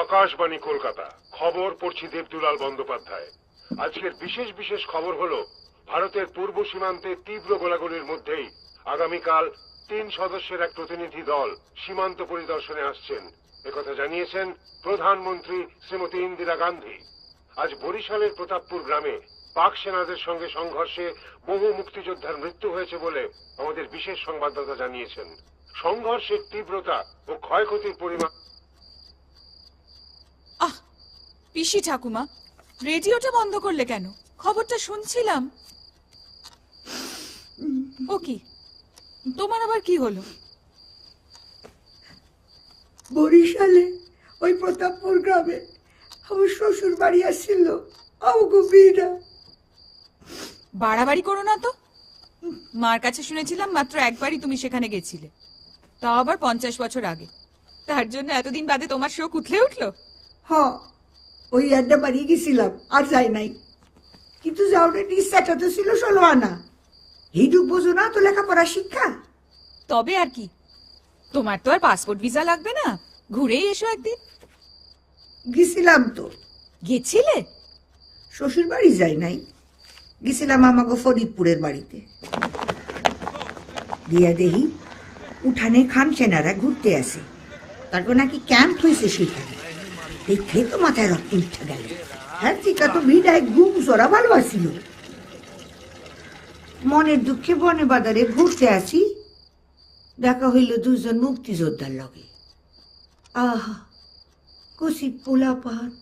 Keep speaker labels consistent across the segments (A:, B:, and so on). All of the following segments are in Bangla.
A: আকাশবাণী কলকাতা, খবর পড়ছি দেবদুলাল বন্দ্যোপাধ্যায়। আজকের বিশেষ বিশেষ খবর হলো, ভারতের পূর্ব সীমান্তে তীব্র গোলাগুলির মধ্যেই আগামীকাল তিন সদস্যের এক প্রতিনিধি দল সীমান্ত পরিদর্শনে আসছেন। একথা জানিয়েছেন প্রধানমন্ত্রী শ্রীমতী ইন্দিরা গান্ধী। আজ বরিশালের প্রতাপপুর গ্রামে পাক সেনাদের সঙ্গে সংঘর্ষে বহু মুক্তিযোদ্ধার মৃত্যু হয়েছে বলে আমাদের বিশেষ সংবাদদাতা জানিয়েছেন। সংঘর্ষের তীব্রতা ও ক্ষয়ক্ষতির পরিমাণ
B: আহ পিসি ঠাকুমা রেডিওটা বন্ধ করলে কেন? খবরটা শুনছিলাম। ও কি? তোমার আবার কি হলো?
C: বরিশালে ওই প্রতাপপুর গ্রামে আমার শ্বশুর বাড়ি আসছিল আমাকে
B: বাড়াবাড়ি করো না তো। মার কাছে শুনেছিলাম মাত্র একবারই তুমি সেখানে গেছিলে। তাও আবার পঞ্চাশ বছর আগে। তার জন্য এতদিন বাদে তোমার শোক উঠলে উঠল?
C: হ ওই আড্ডা বাড়ি গেছিলাম আর যাই নাই। কিন্তু যাওয়ার ইচ্ছাটা তো ছিল ষোলো আনা। এইটুক বোঝো না তো লেখাপড়া শিক্ষা।
B: তবে আর কি। তোমার তো আর পাসপোর্ট ভিসা লাগবে না। ঘুরেই এসো একদিন।
C: গেছিলাম তো।
B: গেছিলে?
C: শ্বশুর বাড়ি যাই নাই। গেছিলাম আমাকে ফরিদপুরের বাড়িতে। দিয়া দেহি উঠানে খান সেনারা ঘুরতে আসে। তারপর নাকি ক্যাম্প হয়েছে সেখানে। দেখে তো মাথায় রক্ত উঠে গেল। হ্যাঁ চিকা তো ভিড়ায় সরা ভালো আসিল মনের দুঃখে বনে বাজারে ঘুরতে আসি। দেখা হইল দুজন মুক্তিযোদ্ধার লগে। আহা কসিক পোলা পাহাড়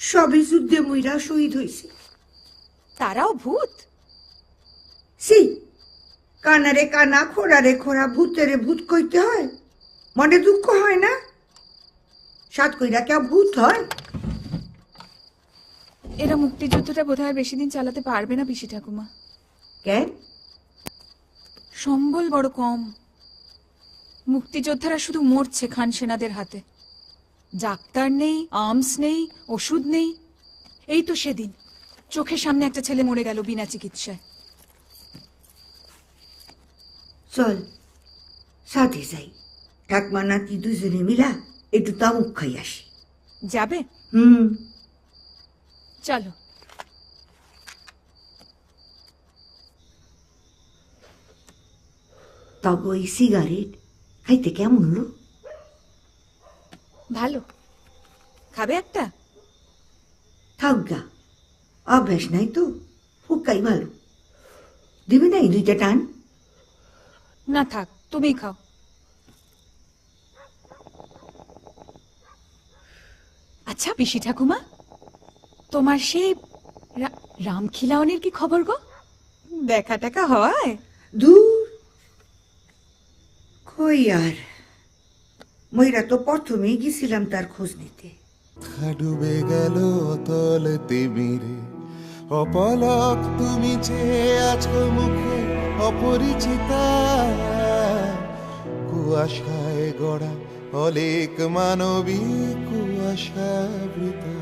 C: সবই যুদ্ধে মইরা শহীদ হয়েছে
B: তারাও ভূত?
C: সি কানারে কানা খোরারে খোড়া ভূতেরে ভূত কইতে হয়? মনে দুঃখ হয় না? সাত কইরা কে ভূত হয়?
B: এরা মুক্তিযুদ্ধটা বোধহয় বেশি দিন চালাতে পারবে না পিসি ঠাকুমা।
C: কেন
B: সম্বল বড় কম। মুক্তিযোদ্ধারা শুধু মরছে খান সেনাদের হাতে। ডাক্তার নেই আর্মস নেই ওষুধ নেই। এই তো সেদিন। চোখের সামনে একটা ছেলে মরে গেল বিনা চিকিৎসায়।
C: চল সাথে যাই। ঠাকমা নাতি দুজনে মিলা একটু তামুক খাই আসি।
B: যাবে?
C: হুম।
B: চলো।
C: তবে ওই সিগারেট খাইতে কেমন হলো?
B: ভালো। খাবে একটা?
C: থাক গা অভ্যাস নাই তো হুক্কাই ভালো। দিবি নাই দুইটা টান?
B: না থাক তুমি খাও। আচ্ছা পিসি ঠাকুমা তোমার সেই রা- রাম খিলাওয়ানির কি খবর গো? দেখা টাকা হয়?
C: দূর। কই আর? ময়রা তো প্রথমেই গেছিলাম তার খোঁজ নিতে।
D: ডুবে গেল অতল তিমিরে। অপলক তুমি চেয়ে আছো মুখে অপরিচিতা। কুয়াশায় গড়া অলেক কুয়াশা কুয়াশাবৃতা।